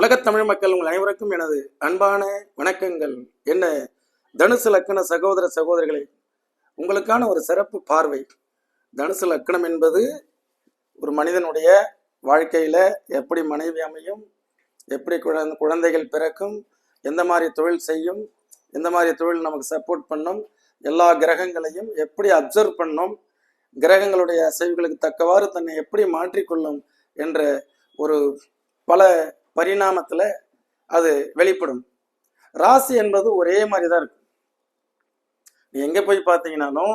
உலகத் தமிழ் மக்கள் உங்கள் அனைவருக்கும் எனது அன்பான வணக்கங்கள். என்ன? தனுசு லக்கண சகோதர சகோதரிகளே உங்களுக்கான ஒரு சிறப்பு பார்வை. தனுசு லக்கணம் என்பது ஒரு மனிதனுடைய வாழ்க்கையில் எப்படி மனைவி அமையும் எப்படி குழந்தை குழந்தைகள் பிறக்கும் எந்த மாதிரி தொழில் செய்யும் எந்த மாதிரி தொழில் நமக்கு சப்போர்ட் பண்ணும் எல்லா கிரகங்களையும் எப்படி அப்சர்வ் பண்ணும் கிரகங்களுடைய அசைவுகளுக்கு தக்கவாறு தன்னை எப்படி மாற்றிக்கொள்ளும் என்ற ஒரு பல பரிணாமத்தில் அது வெளிப்படும். ராசி என்பது ஒரே மாதிரி தான் இருக்கும். நீ எங்கே போய் பார்த்தீங்கன்னாலும்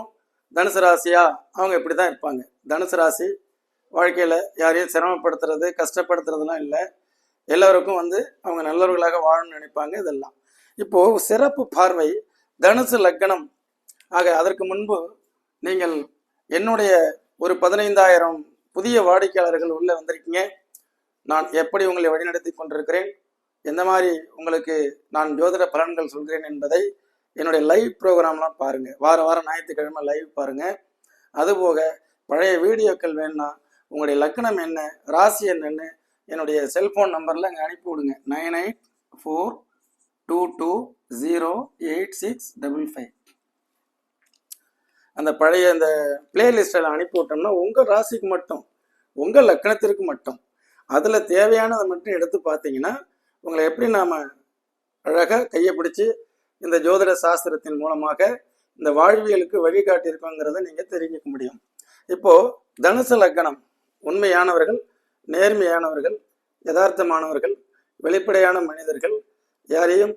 தனுசு ராசியா அவங்க இப்படி தான் இருப்பாங்க. தனுசு ராசி வாழ்க்கையில் யாரையும் சிரமப்படுத்துறது கஷ்டப்படுத்துறதுலாம் இல்லை. எல்லோருக்கும் வந்து அவங்க நல்லவர்களாக வாழணும்னு நினைப்பாங்க இதெல்லாம். இப்போது சிறப்பு பார்வை தனுசு லக்னம். ஆக அதற்கு முன்பு நீங்கள் என்னுடைய ஒரு பதினைந்தாயிரம் புதிய வாடிக்கையாளர்கள் உள்ளே வந்திருக்கீங்க. நான் எப்படி உங்களை வழிநடத்தி கொண்டிருக்கிறேன்? எந்த மாதிரி உங்களுக்கு நான் ஜோதிட பலன்கள் சொல்கிறேன் என்பதை என்னுடைய லைவ் ப்ரோக்ராம்லாம் பாருங்கள் வார வாரம் ஞாயிற்றுக்கிழமை லைவ் பாருங்கள் அதுபோக பழைய வீடியோக்கள் வேணும்னா உங்களுடைய லக்னம் என்ன ராசி என்னன்னு என்னுடைய செல்போன் நம்பரில் அங்கே அனுப்பி விடுங்க. Nine eight four two two zero eight six double five அந்த பழைய அந்த பிளேலிஸ்டில் அனுப்பி விட்டோம்னா உங்கள் ராசிக்கு மட்டும் உங்கள் லக்கணத்திற்கு மட்டும் அதில் தேவையானதை மட்டும் எடுத்து பார்த்தீங்கன்னா உங்களை எப்படி நாம் அழகாக கையை பிடிச்சி இந்த ஜோதிட சாஸ்திரத்தின் மூலமாக இந்த வாழ்வியலுக்கு வழிகாட்டியிருக்கோங்கிறத நீங்கள் தெரிஞ்சுக்க முடியும். இப்போது தனுசு லக்கணம் உண்மையானவர்கள் நேர்மையானவர்கள் யதார்த்தமானவர்கள் வெளிப்படையான மனிதர்கள் யாரையும்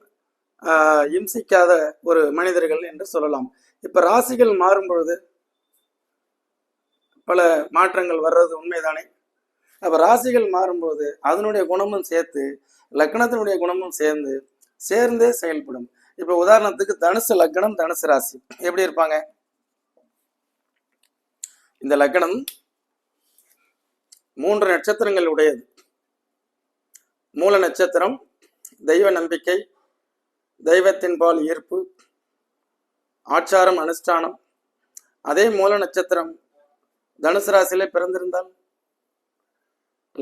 இம்சிக்காத ஒரு மனிதர்கள் என்று சொல்லலாம். இப்போ ராசிகள் மாறும் பொழுது பல மாற்றங்கள் வர்றது உண்மைதானே? அப்போ ராசிகள் மாறும்போது அதனுடைய குணமும் சேர்த்து லக்னத்தினுடைய குணமும் சேர்ந்து சேர்ந்தே செயல்படும். இப்போ உதாரணத்துக்கு தனுசு லக்னம் தனுசு ராசி. எப்படி இருப்பாங்க? இந்த லக்னம் மூன்று நட்சத்திரங்கள் உடையது. மூல நட்சத்திரம் தெய்வ நம்பிக்கை தெய்வத்தின் பால் ஈர்ப்பு ஆச்சாரம் அனுஷ்டானம். அதே மூல நட்சத்திரம் தனுசு ராசியிலே பிறந்திருந்தால்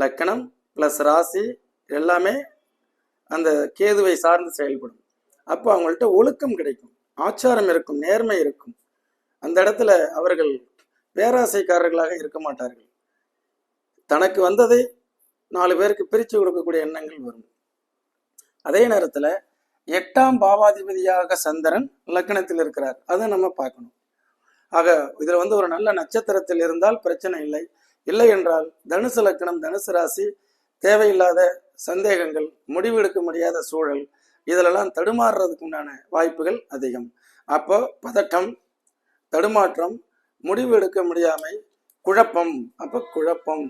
லக்கணம் ப்ளஸ் ராசி எல்லாமே அந்த கேதுவை சார்ந்து செயல்படும். அப்போ அவங்கள்ட்ட ஒழுக்கம் கிடைக்கும். ஆச்சாரம் இருக்கும் நேர்மை இருக்கும். அந்த இடத்துல அவர்கள் பேராசைக்காரர்களாக இருக்க மாட்டார்கள். தனக்கு வந்ததை நாலு பேருக்கு பிரித்து கொடுக்கக்கூடிய எண்ணங்கள் வரும். அதே நேரத்தில் எட்டாம் பாவாதிபதியாக சந்திரன் லக்னத்தில் இருக்கிறார். அதை நம்ம பார்க்கணும். ஆக இதில் வந்து ஒரு நல்ல நட்சத்திரத்தில் இருந்தால் பிரச்சனை இல்லை. இல்லை என்றால் தனுசு லக்கணம் தனுசு ராசி தேவையில்லாத சந்தேகங்கள் முடிவெடுக்க முடியாத சூழல் இதிலெல்லாம் தடுமாறுறதுக்கு உண்டான வாய்ப்புகள் அதிகம். அப்போ பதட்டம் தடுமாற்றம் முடிவு எடுக்க முடியாமை குழப்பம். அப்போ குழப்பம்.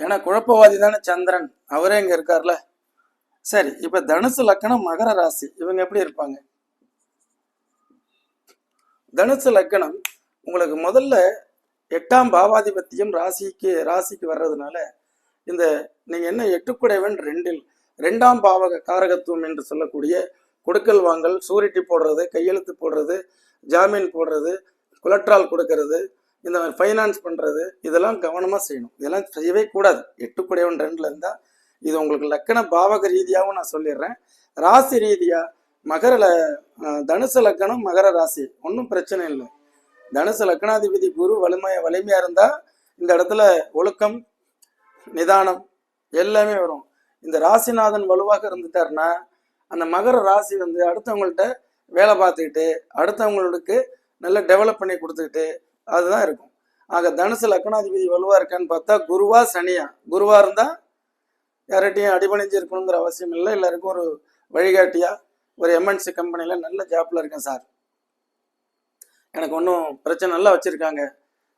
ஏன்னா குழப்பவாதி தானே சந்திரன்? அவரே இங்க இருக்கார்ல. சரி இப்ப தனுசு லக்கணம் மகர ராசி இவங்க எப்படி இருப்பாங்க? தனுசு லக்கணம் உங்களுக்கு முதல்ல எட்டாம் பாவாதிபத்தியம் ராசிக்கு ராசிக்கு வர்றதுனால இந்த நீங்க என்ன எட்டுக்குடைவன் ரெண்டில் ரெண்டாம் பாவக காரகத்துவம் என்று சொல்லக்கூடிய கொடுக்கல் வாங்கல் சூரிட்டி போடுறது கையெழுத்து போடுறது ஜாமீன் போடுறது குலட்ரால் கொடுக்கறது இந்த மாதிரி ஃபைனான்ஸ் பண்ணுறது இதெல்லாம் கவனமாக செய்யணும். இதெல்லாம் செய்யவே கூடாது. எட்டுக்குடையவன் ரெண்டில் இருந்தால் இது உங்களுக்கு லக்கண பாவக ரீதியாகவும் நான் சொல்லிடுறேன். ராசி ரீதியாக மகரில் தனுசு லக்கணம் மகர ராசி. ஒன்றும் பிரச்சனை இல்லை. தனுசு லக்கணாதிபதி குரு வலிமையா வலிமையாக இருந்தால் இந்த இடத்துல ஒழுக்கம் நிதானம் எல்லாமே வரும். இந்த ராசிநாதன் வலுவாக இருந்துட்டாருன்னா அந்த மகர ராசி வந்து அடுத்தவங்கள்ட்ட வேலை பார்த்துக்கிட்டு அடுத்தவங்களுக்கு நல்ல டெவலப் பண்ணி கொடுத்துக்கிட்டு அதுதான் இருக்கும். ஆக தனுசு லக்னாதிபதி வலுவா இருக்கான்னு பார்த்தா குருவா சனியா. குருவா இருந்தா யார்கிட்டையும் அடிபணிஞ்சு இருக்கணுங்கிற அவசியம் இல்லை. எல்லாருக்கும் ஒரு வழிகாட்டியா ஒரு எம்என்சி கம்பெனியில் நல்ல ஜாப்பில் இருக்கேன் சார் எனக்கு ஒன்றும் பிரச்சனை நல்லா வச்சுருக்காங்க.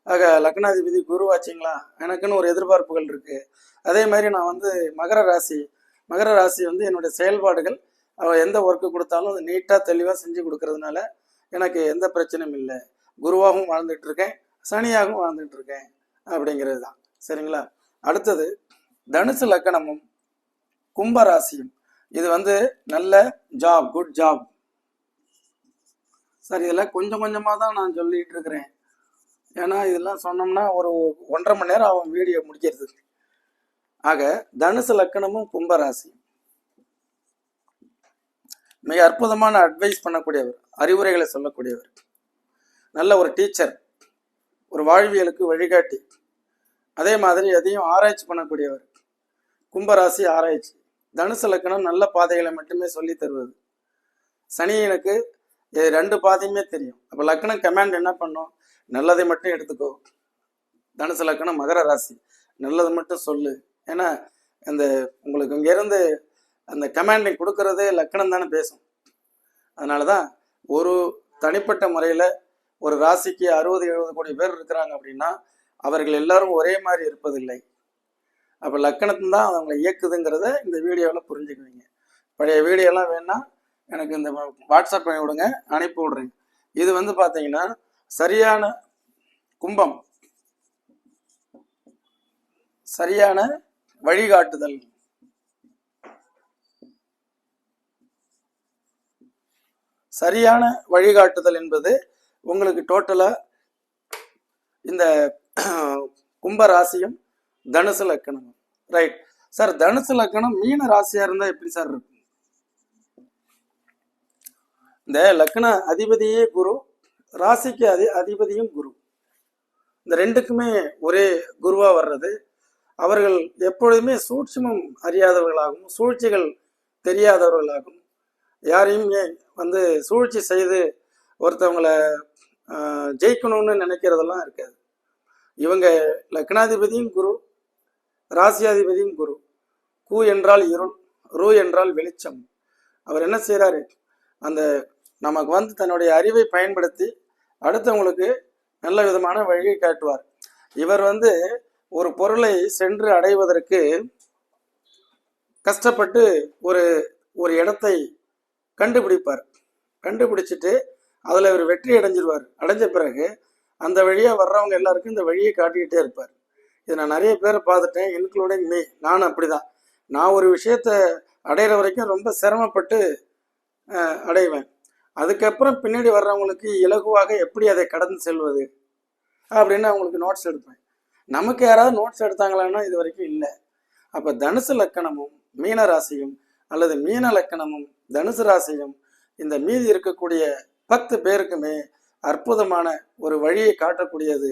ஆக லக்னாதிபதி குருவாச்சிங்களா எனக்குன்னு ஒரு எதிர்பார்ப்புகள் இருக்குது அதே மாதிரி நான் வந்து மகர ராசி மகர ராசி வந்து என்னுடைய செயல்பாடுகள் அவள் எந்த ஒர்க்கு கொடுத்தாலும் அது நீட்டாக தெளிவாக செஞ்சு கொடுக்கறதுனால எனக்கு எந்த பிரச்சனையும் இல்லை. குருவாகவும் வாழ்ந்துட்டு இருக்கேன் சனியாகவும் வாழ்ந்துட்டு இருக்கேன் அப்படிங்கிறது தான். சரிங்களா? அடுத்தது தனுசு லக்கணமும் கும்பராசியும் இது வந்து நல்ல ஜாப் குட் ஜாப் சார் இதெல்லாம் கொஞ்சம் கொஞ்சமாக தான் நான் சொல்லிட்டு இருக்கிறேன். ஏன்னா இதெல்லாம் சொன்னோம்னா ஒரு ஒன்றரை மணி நேரம் அவன் வீடியோ முடிக்கிறதுக்கு ஆக தனுசு லக்கணமும் கும்பராசி. மிக அற்புதமான அட்வைஸ் பண்ணக்கூடியவர் அறிவுரைகளை சொல்லக்கூடியவர். நல்ல ஒரு டீச்சர் ஒரு வாழ்வியலுக்கு வழிகாட்டி. அதே மாதிரி எதையும் ஆராய்ச்சி பண்ணக்கூடியவர். கும்பராசி ஆராய்ச்சி. தனுசு லக்கணம் நல்ல பாதைகளை மட்டுமே சொல்லி தருவது. சனி எனக்கு ரெண்டு பாதையுமே தெரியும். அப்போ லக்கணம் கமாண்ட் என்ன பண்ணும்? நல்லதை மட்டும் எடுத்துக்கோ. தனுசு லக்கணம் மகர ராசி. நல்லது மட்டும் சொல்லு. ஏன்னா அந்த உங்களுக்கு இங்கேருந்து அந்த கமாண்டிங் கொடுக்கறதே லக்கணம் தானே பேசும். அதனால தான் ஒரு தனிப்பட்ட முறையில் ஒரு ராசிக்கு அறுபது எழுபது கோடி பேர் இருக்கிறாங்க அப்படின்னா அவர்கள் எல்லாரும் ஒரே மாதிரி இருப்பதில்லை. அப்போ லக்கணத்து தான் அவங்களை இயக்குதுங்கிறத இந்த வீடியோவில் புரிஞ்சுக்குவீங்க. பழைய வீடியோலாம் வேணால் எனக்கு இந்த வாட்ஸ்அப் பண்ணி விடுங்க அனுப்பி விட்றேங்க இது வந்து பார்த்தீங்கன்னா சரியான கும்பம் சரியான வழிகாட்டுதல். சரியான வழிகாட்டுதல் என்பது உங்களுக்கு டோட்டலாக இந்த கும்ப ராசியும் தனுசு லக்கணம். ரைட் சார் தனுசு லக்கணம் மீன ராசியா இருந்தா எப்படி சார் இருக்கும்? இந்த லக்ன அதிபதியே குரு ராசிக்கு அதி அதிபதியும் குரு. இந்த ரெண்டுக்குமே ஒரே குருவா வர்றது. அவர்கள் எப்பொழுதுமே சூட்சமம் அறியாதவர்களாகவும் சூழ்ச்சிகள் தெரியாதவர்களாகவும் யாரையும் வந்து சூழ்ச்சி செய்து ஒருத்தவங்கள ஜெயிக்கணும்னு நினைக்கிறதெல்லாம் இருக்காது. இவங்க லக்னாதிபதியும் குரு ராசியாதிபதியும் குரு. கு என்றால் இருள் ரூ என்றால் வெளிச்சம். அவர் என்ன செய்கிறாரு அந்த நமக்கு வந்து தன்னுடைய அறிவை பயன்படுத்தி அடுத்தவங்களுக்கு நல்ல விதமான வழியை காட்டுவார். இவர் வந்து ஒரு பொருளை சென்று அடைவதற்கு கஷ்டப்பட்டு ஒரு ஒரு இடத்தை கண்டுபிடிப்பார். கண்டுபிடிச்சிட்டு அதில் இவர் வெற்றி அடைஞ்சிருவார். அடைஞ்ச பிறகு அந்த வழியாக வர்றவங்க எல்லாருக்கும் இந்த வழியை காட்டிக்கிட்டே இருப்பார். இதை நான் நிறைய பேரை பார்த்துட்டேன். இன்க்ளூடிங் மீ நானும் அப்படிதான். நான் ஒரு விஷயத்த அடையிற வரைக்கும் ரொம்ப சிரமப்பட்டு அடைவேன். அதுக்கப்புறம் பின்னாடி வர்றவங்களுக்கு இலகுவாக எப்படி அதை கடந்து செல்வது அப்படின்னு அவங்களுக்கு நோட்ஸ் எடுப்பேன். நமக்கு யாராவது நோட்ஸ் எடுத்தாங்களான்னா இது வரைக்கும் இல்லை. அப்போ தனுசு லக்கணமும் மீன ராசியும் அல்லது மீன லக்கணமும் தனுசு ராசியும் இந்த மீதி இருக்கக்கூடிய பத்து பேருக்குமே அற்புதமான ஒரு வழியை காட்டக்கூடியது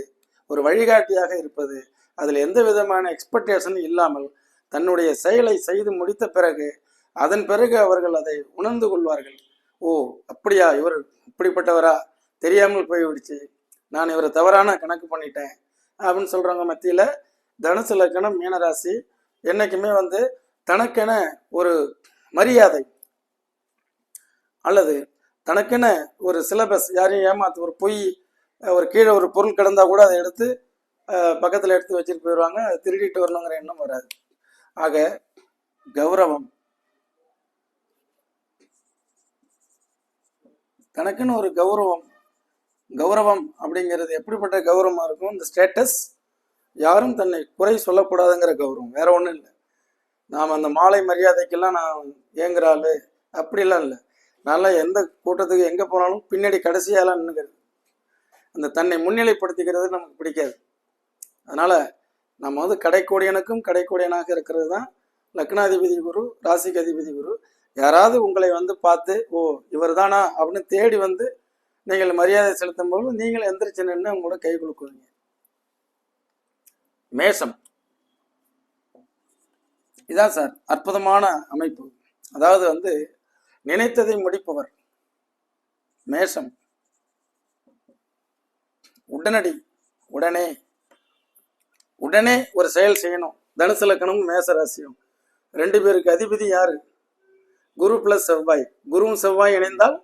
ஒரு வழிகாட்டியாக இருப்பது அதில் எந்த விதமான எக்ஸ்பெக்டேஷன் இல்லாமல் தன்னுடைய செயலை செய்து முடித்த பிறகு அதன் பிறகு அவர்கள் அதை உணர்ந்து கொள்வார்கள். ஓ அப்படியா இவர் இப்படிப்பட்டவரா? தெரியாமல் போய்விடுச்சு. நான் இவரை தவறான கணக்கு பண்ணிட்டேன். அப்படின்னு சொல்கிறவங்க மத்தியில் தனுசு லக்கணம் மீனராசி என்றைக்குமே வந்து தனக்கென ஒரு மரியாதை அல்லது தனக்கென ஒரு சிலபஸ் யாரையும் ஏமாத்து ஒரு பொய் ஒரு கீழே ஒரு பொருள் கிடந்தால் கூட அதை எடுத்து பக்கத்தில் எடுத்து வச்சுட்டு போயிடுவாங்க அதை திருடிட்டு வரணுங்கிற எண்ணம் வராது. ஆக கௌரவம். தனக்குன்னு ஒரு கௌரவம் கௌரவம் அப்படிங்கிறது எப்படிப்பட்ட கௌரவமாக இருக்கும்? இந்த ஸ்டேட்டஸ் யாரும் தன்னை குறை சொல்லக்கூடாதுங்கிற கௌரவம். வேற ஒன்றும் இல்லை. நாம் அந்த மாலை மரியாதைக்கெல்லாம் நான் ஏங்குற அப்படிலாம் இல்லை. நல்லா எந்த கூட்டத்துக்கு எங்கே போனாலும் பின்னாடி கடைசியாலாம் நின்றுக்கிறது அந்த தன்னை முன்னிலைப்படுத்திக்கிறது நமக்கு பிடிக்காது. அதனால் நம்ம வந்து கடைக்கோடியனுக்கும் கடைக்கோடியனாக இருக்கிறது தான் லக்னாதிபதி குரு ராசிக்கு அதிபதி குரு. யாராவது உங்களை வந்து பார்த்து ஓ இவர் தானா அப்படின்னு தேடி வந்து நீங்கள் மரியாதை செலுத்தும் போது நீங்கள் எந்திரிச்சு நின்று அவங்களோட கை கொடுக்குவீங்க மேஷம். இதான் சார் அற்புதமான அமைப்பு. அதாவது வந்து நினைத்ததை முடிப்பவர். மேஷம். உடனடி உடனே உடனே ஒரு செயல் செய்யணும். தனுசு லக்கணமும் மேச ராசியும் ரெண்டு பேருக்கு அதிபதி யாரு? குரு பிளஸ் செவ்வாய். குருவும் செவ்வாய் இணைந்தால்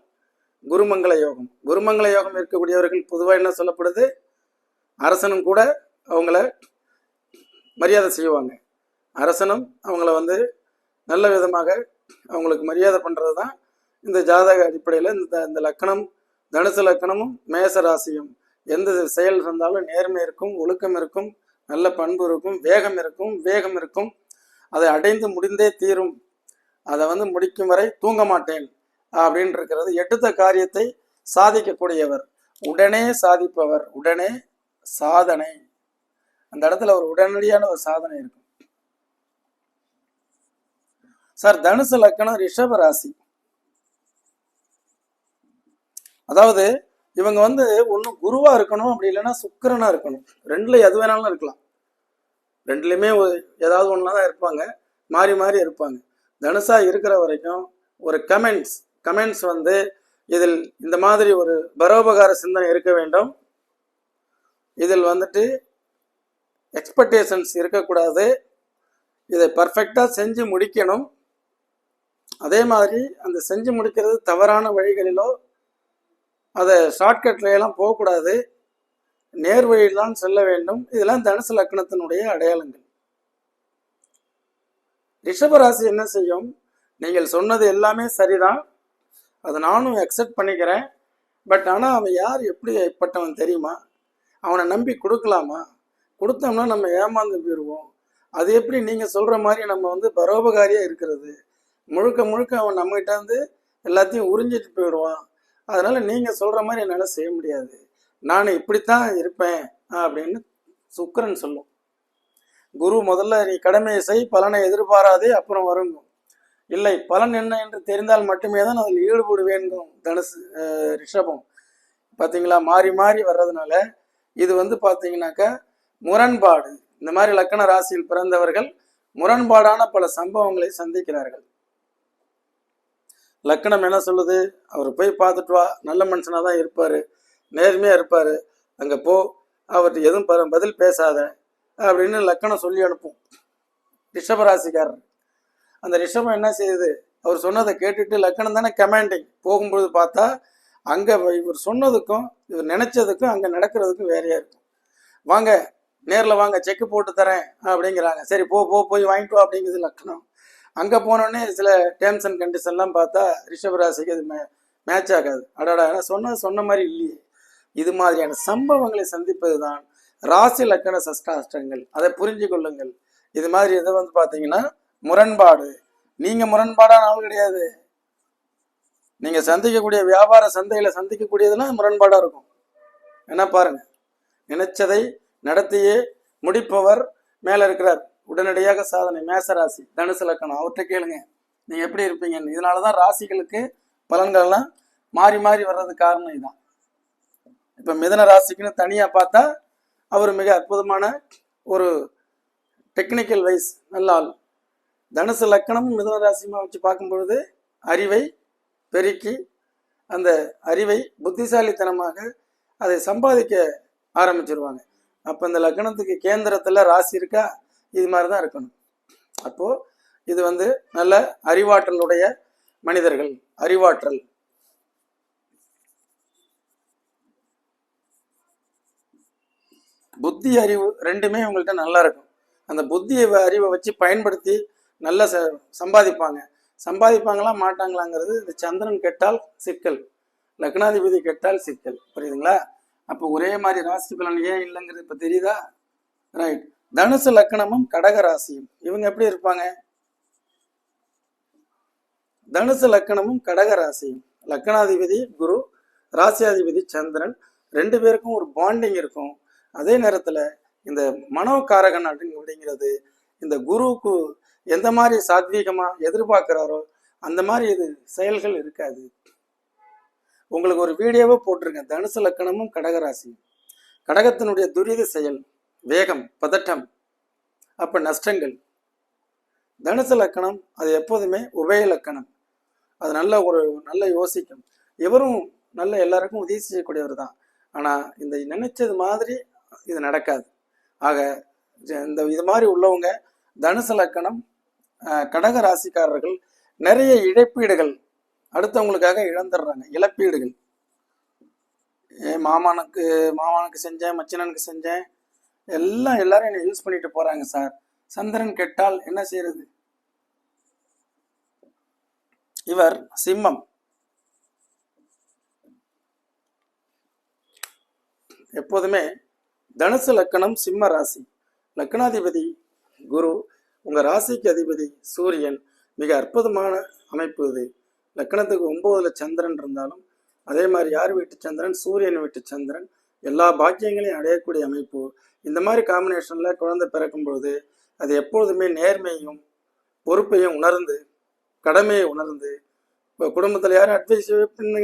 குருமங்கள யோகம். குருமங்கள யோகம் இருக்கக்கூடியவர்கள் பொதுவாக என்ன சொல்லப்படுது? அரசனும் கூட அவங்கள மரியாதை செய்வாங்க. அரசனும் அவங்கள வந்து நல்ல விதமாக அவங்களுக்கு மரியாதை பண்ணுறது தான் இந்த ஜாதக அடிப்படையில் இந்த இந்த லக்கணம் தனுசு லக்கணமும் மேச ராசியும் எந்த செயல் இருந்தாலும் நேர்மை இருக்கும் ஒழுக்கம் இருக்கும். நல்ல பண்பு இருக்கும் வேகம் இருக்கும் வேகம் இருக்கும். அதை அடைந்து முடிந்தே தீரும். அதை வந்து முடிக்கும் வரை தூங்க மாட்டேன் அப்படின்னு இருக்கிறது எடுத்த காரியத்தை சாதிக்கக்கூடியவர். உடனே சாதிப்பவர். உடனே சாதனை. அந்த இடத்துல ஒரு உடனடியான ஒரு சாதனை இருக்கும். சார் தனுசு லக்கணம் ரிஷப ராசி. அதாவது இவங்க வந்து ஒன்றும் குருவா இருக்கணும் அப்படி இல்லைன்னா சுக்கிரனா இருக்கணும். ரெண்டுல எது வேணாலும் இருக்கலாம். ரெண்டுலேயுமே ஏதாவது ஒன்றா தான் இருப்பாங்க. மாறி மாறி இருப்பாங்க. தனுசா இருக்கிற வரைக்கும் ஒரு கமெண்ட்ஸ் கமெண்ட்ஸ் வந்து இதில் இந்த மாதிரி ஒரு பரோபகார சிந்தனை இருக்க வேண்டும். இதில் வந்துட்டு எக்ஸ்பெக்டேஷன்ஸ் இருக்கக்கூடாது. இதை பர்ஃபெக்டாக செஞ்சு முடிக்கணும். அதே மாதிரி அந்த செஞ்சு முடிக்கிறது தவறான வழிகளிலோ அதை ஷார்ட்கட்லையெல்லாம் போகக்கூடாது. நேர் வழியில்தான் செல்ல வேண்டும். இதெல்லாம் தனுசு லக்னத்தினுடைய அடையாளங்கள். ரிஷபராசி என்ன செய்யும்? நீங்கள் சொன்னது எல்லாமே சரிதான். அதை நானும் அக்செப்ட் பண்ணிக்கிறேன். பட் ஆனால் அவன் யார்? எப்படிப்பட்டவன் தெரியுமா? அவனை நம்பி கொடுக்கலாமா? கொடுத்தோம்னா நம்ம ஏமாந்து போயிடுவோம் அது எப்படி நீங்கள் சொல்கிற மாதிரி நம்ம வந்து பரோபகாரியாக இருக்கிறது? முழுக்க முழுக்க அவன் நம்மகிட்ட வந்து எல்லாத்தையும் உறிஞ்சிட்டு போயிடுவான். அதனால நீங்கள் சொல்கிற மாதிரி என்னால் செய்ய முடியாது. நான் இப்படித்தான் இருப்பேன் அப்படின்னு சுக்கரன் சொல்லும். குரு முதல்ல நீ கடமையை செய் பலனை எதிர்பாராதே அப்புறம் வருங்கும். இல்லை பலன் என்ன என்று தெரிந்தால் மட்டுமே தான் அதில் ஈடுபடுவேங்கும் தனுசு ரிஷபம். பார்த்தீங்களா மாறி மாறி வர்றதுனால இது வந்து பார்த்தீங்கன்னாக்கா முரண்பாடு. இந்த மாதிரி லக்கண ராசியில் பிறந்தவர்கள் முரண்பாடான பல சம்பவங்களை சந்திக்கிறார்கள். லக்கணம் என்ன சொல்லுது? அவர் போய் பார்த்துட்டு வா. நல்ல மனுஷனாக தான் இருப்பார். நேர்மையாக இருப்பார். அங்கே போ. அவர்கிட்ட எதுவும் ப- பதில் பேசாத அப்படின்னு லக்கணம் சொல்லி அனுப்பும். ரிஷபராசிக்காரர். அந்த ரிஷபம் என்ன செய்யுது? அவர் சொன்னதை கேட்டுட்டு லக்கணம் தானே கமாண்டிங் போகும்பொழுது பார்த்தா அங்கே இவர் சொன்னதுக்கும் இவர் நினைச்சதுக்கும் அங்கே நடக்கிறதுக்கும் வேறையாக இருக்கும். வாங்க நேரில் வாங்க செக்கு போட்டு தரேன் அப்படிங்கிறாங்க. சரி போ போ போய் வாங்கிட்டு வா அப்படிங்கிறது லக்கணம். அங்கே போனோடனே சில டேர்ம்ஸ் அண்ட் கண்டிஷன்லாம் பார்த்தா ரிஷபராசிக்கு அது மே மேட்ச் ஆகாது. அடாடா நான் சொன்னது சொன்ன மாதிரி இல்லையே. இது மாதிரியான சம்பவங்களை சந்திப்பது தான் ராசி லக்கண சஷ்டாஷ்டங்கள். அதை புரிஞ்சு கொள்ளுங்கள். இது மாதிரி இதை வந்து பார்த்தீங்கன்னா முரண்பாடு. நீங்க முரண்பாடான ஆள் கிடையாது. நீங்க சந்திக்கக்கூடிய வியாபார சந்தையில சந்திக்கக்கூடியதெல்லாம் முரண்பாடா இருக்கும். என்ன பாருங்க. நினைச்சதை நடத்தியே முடிப்பவர் மேல இருக்கிறார். உடனடியாக சாதனை. மேசராசி தனுசு லக்கணம் அவர்கிட்ட கேளுங்க. நீங்க எப்படி இருப்பீங்கன்னு. இதனாலதான் ராசிகளுக்கு பலன்கள்லாம் மாறி மாறி வர்றது காரணம் இதுதான் இப்ப மிதன ராசிக்குன்னு தனியா பார்த்தா அவர் மிக அற்புதமான ஒரு டெக்னிக்கல் வைஸ் நல்ல ஆள் தனுசு லக்கணமும் மிதன ராசியுமா வச்சு பார்க்கும் பொழுது அறிவை பெருக்கி அந்த அறிவை புத்திசாலித்தனமாக அதை சம்பாதிக்க ஆரம்பிச்சிருவாங்க. அப்போ இந்த லக்கணத்துக்கு கேந்திரத்தில் ராசி இருக்கா? இது மாதிரி தான் இருக்கணும். அப்போது இது வந்து நல்ல அறிவாற்றலுடைய மனிதர்கள் அறிவாற்றல். புத்தி அறிவு ரெண்டுமே உங்கள்கிட்ட நல்லா இருக்கும். அந்த புத்தி அறிவை வச்சு பயன்படுத்தி நல்லா ச சம்பாதிப்பாங்க. சம்பாதிப்பாங்களா மாட்டாங்களாங்கிறது இந்த சந்திரன் கெட்டால் சிக்கல். லக்னாதிபதி கெட்டால் சிக்கல். புரியுதுங்களா? அப்போ ஒரே மாதிரி ராசி பலன் ஏன் இல்லைங்கிறது இப்போ தெரியுதா? ரைட் தனுசு லக்னமும் கடக ராசியும் இவங்க எப்படி இருப்பாங்க? தனுசு லக்கணமும் கடக ராசியும் லக்கணாதிபதி குரு ராசியாதிபதி சந்திரன். ரெண்டு பேருக்கும் ஒரு பாண்டிங் இருக்கும். அதே நேரத்தில் இந்த மனோகாரகன் அப்படிங்கிறது இந்த குருவுக்கு எந்த மாதிரி சாத்வீகமாக எதிர்பார்க்குறாரோ அந்த மாதிரி இது செயல்கள் இருக்காது. உங்களுக்கு ஒரு வீடியோவை போட்டிருக்கேன் தனுசு லக்கணமும் கடகராசியும். கடகத்தினுடைய துரித செயல். வேகம் பதட்டம் அப்போ நஷ்டங்கள். தனுசு லக்கணம் அது எப்போதுமே உபய லக்கணம். அது நல்ல ஒரு நல்ல யோசிக்கும். இவரும் நல்ல எல்லாருக்கும் உதவி செய்யக்கூடியவர் தான். ஆனால் இந்த நினைச்சது மாதிரி இது நடக்காது. ஆக இந்த இது மாதிரி உள்ளவங்க தனுசு லக்கணம் கடக ராசிக்காரர்கள் நிறைய இழப்பீடுகள் அடுத்தவங்களுக்காக இழந்துடுறாங்க இழப்பீடுகள். மாமானுக்கு மாமானுக்கு செஞ்சேன் மச்சினனுக்கு செஞ்சேன் எல்லாம் எல்லாரும் என்னை யூஸ் பண்ணிட்டு போறாங்க சார் சந்திரன் கெட்டால் என்ன செய்யறது இவர் சிம்மம். எப்போதுமே தனுசு லக்கணம் சிம்ம ராசி. லக்னாதிபதி குரு உங்க ராசிக்கு அதிபதி சூரியன். மிக அற்புதமான அமைப்பு இது. லக்கணத்துக்கு ஒன்பதுல சந்திரன் இருந்தாலும் அதே மாதிரி யார் வீட்டு சந்திரன்? சூரியன் வீட்டு சந்திரன். எல்லா பாக்கியங்களையும் அடையக்கூடிய அமைப்பு. இந்த மாதிரி காம்பினேஷனில் குழந்தை பிறக்கும் பொழுது அது எப்பொழுதுமே நேர்மையும் பொறுப்பையும் உணர்ந்து கடமையை உணர்ந்து இப்போ குடும்பத்தில் யாரும் அட்வைஸ்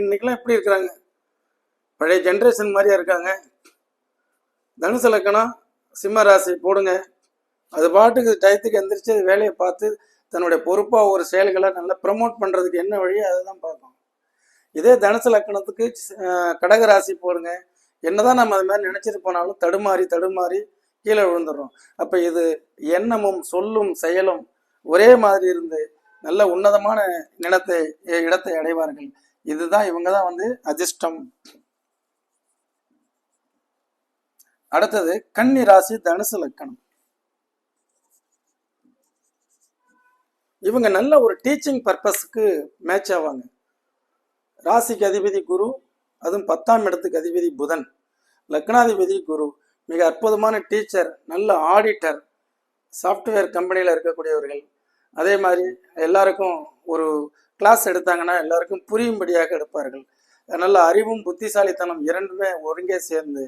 இன்னைக்கெல்லாம் எப்படி இருக்கிறாங்க? பழைய ஜென்ரேஷன் மாதிரியா இருக்காங்க. தனுசு லக்கணம் சிம்ம ராசி போடுங்க. அது பாட்டுக்கு டயத்துக்கு எந்திரிச்சு அது வேலையை பார்த்து தன்னுடைய பொறுப்பாக ஒரு செயல்களை நல்லா ப்ரமோட் பண்ணுறதுக்கு என்ன வழியோ அதை தான் பார்க்கும் இதே தனுசு லக்கணத்துக்கு கடக ராசி போடுங்க. என்னதான் நம்ம அது மாதிரி நினைச்சிட்டு போனாலும் தடுமாறி தடுமாறி கீழே விழுந்துடுறோம். அப்போ இது எண்ணமும் சொல்லும் செயலும் ஒரே மாதிரி இருந்து நல்ல உன்னதமான நிலத்தை இடத்தை அடைவார்கள். இதுதான் இவங்க தான் வந்து அதிர்ஷ்டம். அடுத்தது கன்னி ராசி தனுசு லக்கணம். இவங்க நல்ல ஒரு டீச்சிங் பர்பஸ்க்கு மேட்ச் ஆவாங்க. ராசிக்கு அதிபதி குரு அதுவும் பத்தாம் இடத்துக்கு அதிபதி புதன். லக்னாதிபதி குரு மிக அற்புதமான டீச்சர் நல்ல ஆடிட்டர் சாஃப்ட்வேர் கம்பெனியில் இருக்கக்கூடியவர்கள். அதே மாதிரி எல்லாருக்கும் ஒரு கிளாஸ் எடுத்தாங்கன்னா எல்லாருக்கும் புரியும்படியாக எடுப்பார்கள். நல்ல அறிவும் புத்திசாலித்தனம் இரண்டுமே ஒருங்கே சேர்ந்து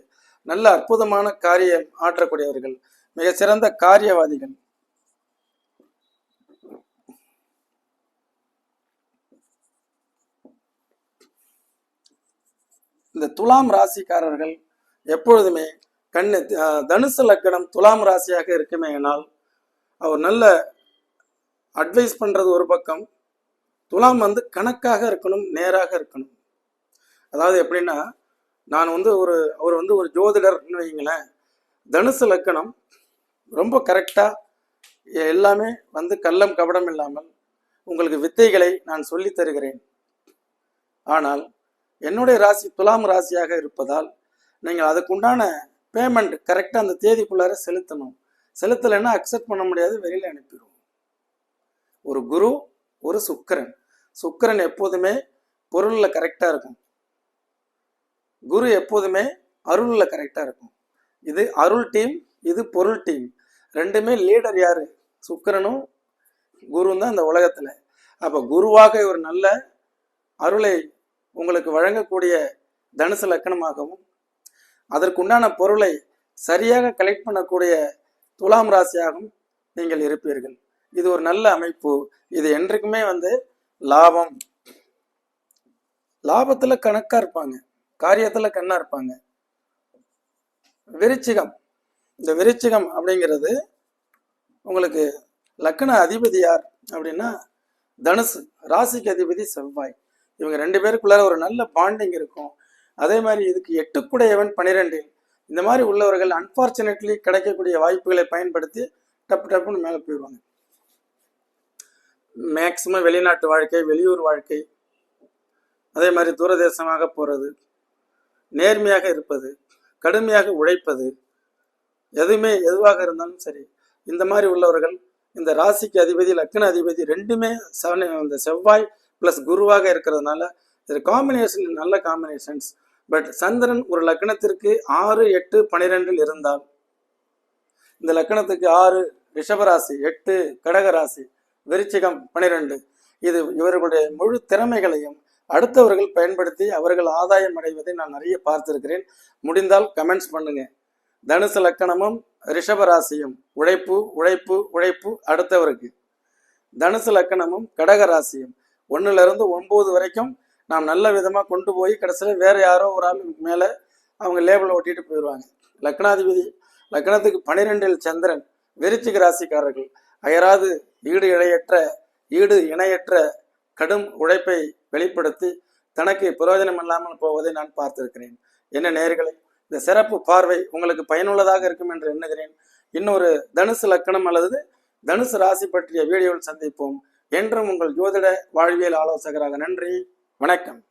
நல்ல அற்புதமான காரியம் ஆற்றக்கூடியவர்கள் மிகச்சிறந்த காரியவாதிகள். இந்த துலாம் ராசிக்காரர்கள் எப்பொழுதுமே கண்ணு தனுசு லக்கணம் துலாம் ராசியாக இருக்குமே ஆனால் அவர் நல்ல அட்வைஸ் பண்ணுறது ஒரு பக்கம் துலாம் வந்து கணக்காக இருக்கணும் நேராக இருக்கணும். அதாவது எப்படின்னா நான் வந்து ஒரு அவர் வந்து ஒரு ஜோதிடர்னு வைங்களேன் தனுசு லக்கணம் ரொம்ப கரெக்டாக எல்லாமே வந்து கள்ளம் கபடம் இல்லாமல் உங்களுக்கு வித்தைகளை நான் சொல்லித் தருகிறேன். ஆனால் என்னுடைய ராசி துலாம் ராசியாக இருப்பதால் நீங்கள் அதுக்குண்டான பேமெண்ட் கரெக்டாக அந்த தேதிக்குள்ளார செலுத்தணும். செலுத்தலைன்னா அக்செப்ட் பண்ண முடியாது வெளியில் அனுப்பிடுவோம் ஒரு குரு ஒரு சுக்கரன். சுக்கிரன் எப்போதுமே பொருளில் கரெக்டாக இருக்கும். குரு எப்போதுமே அருளில் கரெக்டாக இருக்கும். இது அருள் டீம் இது பொருள் டீம் ரெண்டுமே லீடர் யார்? சுக்கரனும் குருவும் தான் இந்த உலகத்தில். அப்போ குருவாக ஒரு நல்ல அருளை உங்களுக்கு வழங்கக்கூடிய தனுசு லக்கணமாகவும் அதற்குண்டான பொருளை சரியாக கலெக்ட் பண்ணக்கூடிய துலாம் ராசியாகவும் நீங்கள் இருப்பீர்கள். இது ஒரு நல்ல அமைப்பு. இது என்றைக்குமே வந்து லாபம். லாபத்துல கணக்கா இருப்பாங்க. காரியத்துல கண்ணா இருப்பாங்க. விருச்சிகம். இந்த விருச்சிகம் அப்படிங்கிறது உங்களுக்கு லக்கண அதிபதி யார் அப்படின்னா தனுசு. ராசிக்கு அதிபதி செவ்வாய். இவங்க ரெண்டு பேருக்குள்ளார ஒரு நல்ல பாண்டிங் இருக்கும். அதே மாதிரி இதுக்கு எட்டுக்குடையவன் பனிரெண்டில் இந்த மாதிரி உள்ளவர்கள் அன்பார்ச்சுனேட்லி கிடைக்கக்கூடிய வாய்ப்புகளை பயன்படுத்தி டப்பு டப்புன்னு மேலே போயிடுவாங்க. மேக்சிமம் வெளிநாட்டு வாழ்க்கை வெளியூர் வாழ்க்கை அதே மாதிரி தூரதேசமாக போகிறது நேர்மையாக இருப்பது கடுமையாக உழைப்பது எதுவுமே எதுவாக இருந்தாலும் சரி இந்த மாதிரி உள்ளவர்கள் இந்த ராசிக்கு அதிபதி லக்ன அதிபதி ரெண்டுமே செவன் இந்த செவ்வாய் ப்ளஸ் குருவாக இருக்கிறதுனால இது காம்பினேஷன் நல்ல காம்பினேஷன்ஸ் பட் சந்திரன் ஒரு லக்னத்திற்கு ஆறு எட்டு பனிரெண்டில் இருந்தால் இந்த லக்னத்துக்கு ஆறு ரிஷபராசி எட்டு கடகராசி விருச்சிகம் பனிரெண்டு இது இவர்களுடைய முழு திறமைகளையும் அடுத்தவர்கள் பயன்படுத்தி அவர்கள் ஆதாயம் அடைவதை நான் நிறைய பார்த்திருக்கிறேன். முடிந்தால் கமெண்ட்ஸ் பண்ணுங்க. தனுசு லக்கணமும் ரிஷபராசியும் உழைப்பு உழைப்பு உழைப்பு அடுத்தவருக்கு. தனுசு லக்கணமும் கடகராசியும் ஒன்னுல இருந்து ஒன்பது வரைக்கும் நாம் நல்ல விதமாக கொண்டு போய் கடைசியில் வேறு யாரோ ஒரு ஆள் மேலே அவங்க லேபிள் ஒட்டிட்டு போயிடுவாங்க லக்னாதிபதி லக்னத்துக்கு பனிரெண்டில் சந்திரன் விருச்சிக ராசிக்காரர்கள் அயராது ஈடு இணையற்ற ஈடு இணையற்ற கடும் உழைப்பை வெளிப்படுத்தி தனக்கு பிரயோஜனம் இல்லாமல் போவதை நான் பார்த்திருக்கிறேன். என்ன நேர்களை இந்த சிறப்பு பார்வை உங்களுக்கு பயனுள்ளதாக இருக்கும் என்று எண்ணுகிறேன். இன்னொரு தனுசு லக்கணம் அல்லது தனுசு ராசி பற்றிய வீடியோவில் சந்திப்போம். என்றும் உங்கள் ஜோதிட வாழ்வியல் ஆலோசகராக நன்றி. வணக்கம்.